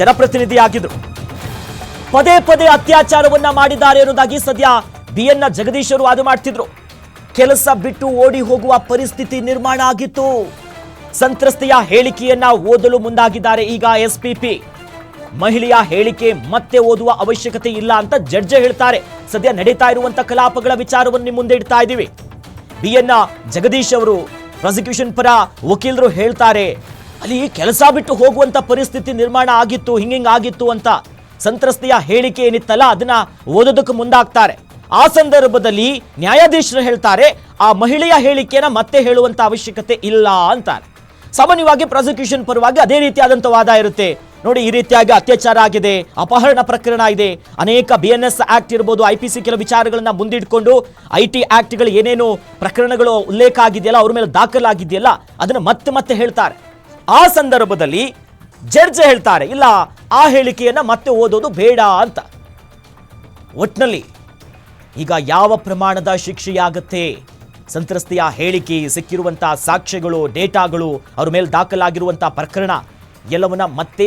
ಜನಪ್ರತಿನಿಧಿಯಾಗಿದ್ರು. ಪದೇ ಪದೇ ಅತ್ಯಾಚಾರವನ್ನ ಮಾಡಿದ್ದಾರೆ ಅನ್ನೋದಾಗಿ ಸದ್ಯ ಬಿ ಎನ್ ಜಗದೀಶ್ ಅವರು ವಾದ ಮಾಡ್ತಿದ್ರು. ಕೆಲಸ ಬಿಟ್ಟು ಓಡಿ ಹೋಗುವ ಪರಿಸ್ಥಿತಿ ನಿರ್ಮಾಣ ಆಗಿತ್ತು. ಸಂತ್ರಸ್ತೆಯ ಹೇಳಿಕೆಯನ್ನ ಓದಲು ಮುಂದಾಗಿದ್ದಾರೆ ಈಗ ಎಸ್ಪಿಪಿ. ಮಹಿಳೆಯ ಹೇಳಿಕೆ ಮತ್ತೆ ಓದುವ ಅವಶ್ಯಕತೆ ಇಲ್ಲ ಅಂತ ಜಡ್ಜೆ ಹೇಳ್ತಾರೆ. ಸದ್ಯ ನಡೀತಾ ಇರುವಂತಹ ಕಲಾಪಗಳ ವಿಚಾರವನ್ನು ಮುಂದೆ ಇಡ್ತಾ ಇದ್ದೀವಿ. ಬಿ ಎನ್ ಜಗದೀಶ್ ಅವರು ಪ್ರಾಸಿಕ್ಯೂಷನ್ ಪರ ವಕೀಲರು ಹೇಳ್ತಾರೆ ಅಲ್ಲಿ ಕೆಲಸ ಬಿಟ್ಟು ಹೋಗುವಂತ ಪರಿಸ್ಥಿತಿ ನಿರ್ಮಾಣ ಆಗಿತ್ತು, ಹಿಂಗಿಂಗ್ ಆಗಿತ್ತು ಅಂತ ಸಂತ್ರಸ್ತೆಯ ಹೇಳಿಕೆ ಏನಿತ್ತಲ್ಲ, ಅದನ್ನ ಓದೋದಕ್ಕೆ ಮುಂದಾಗ್ತಾರೆ. ಆ ಸಂದರ್ಭದಲ್ಲಿ ನ್ಯಾಯಾಧೀಶರು ಹೇಳ್ತಾರೆ, ಆ ಮಹಿಳೆಯ ಹೇಳಿಕೆನ ಮತ್ತೆ ಹೇಳುವಂತ ಅವಶ್ಯಕತೆ ಇಲ್ಲ ಅಂತಾರೆ. ಸಾಮಾನ್ಯವಾಗಿ ಪ್ರಾಸಿಕ್ಯೂಷನ್ ಪರವಾಗಿ ಅದೇ ರೀತಿಯಾದಂಥ ವಾದ ಇರುತ್ತೆ. ನೋಡಿ, ಈ ರೀತಿಯಾಗಿ ಅತ್ಯಾಚಾರ ಆಗಿದೆ, ಅಪಹರಣ ಪ್ರಕರಣ ಇದೆ. ಅನೇಕ ಬಿ ಎನ್ ಎಸ್ ಆಕ್ಟ್ ಇರ್ಬೋದು ಐ ಪಿ ಸಿ ಕೆಲವು ವಿಚಾರಗಳನ್ನ ಮುಂದಿಟ್ಕೊಂಡು ಐ ಟಿ ಆಕ್ಟ್ಗಳು ಏನೇನು ಪ್ರಕರಣಗಳು ಉಲ್ಲೇಖ ಆಗಿದೆಯಲ್ಲ, ಅವ್ರ ಮೇಲೆ ದಾಖಲಾಗಿದೆಯಲ್ಲ, ಅದನ್ನ ಮತ್ತೆ ಮತ್ತೆ ಹೇಳ್ತಾರೆ. ಆ ಸಂದರ್ಭದಲ್ಲಿ ಜಡ್ಜ್ ಹೇಳ್ತಾರೆ, ಇಲ್ಲ, ಆ ಹೇಳಿಕೆಯನ್ನ ಮತ್ತೆ ಓದೋದು ಬೇಡ ಅಂತ. ಒಟ್ನಲ್ಲಿ, ಈಗ ಯಾವ ಪ್ರಮಾಣದ ಶಿಕ್ಷೆಯಾಗತ್ತೆ? ಸಂತ್ರಸ್ತೆಯ ಹೇಳಿಕೆ ಸಿಕ್ಕಿರುವಂತಹ ಸಾಕ್ಷ್ಯಗಳು, ಡೇಟಾಗಳು, ಅವ್ರ ಮೇಲೆ ದಾಖಲಾಗಿರುವಂತಹ ಪ್ರಕರಣ, ಎಲ್ಲವನ್ನ ಮತ್ತೆ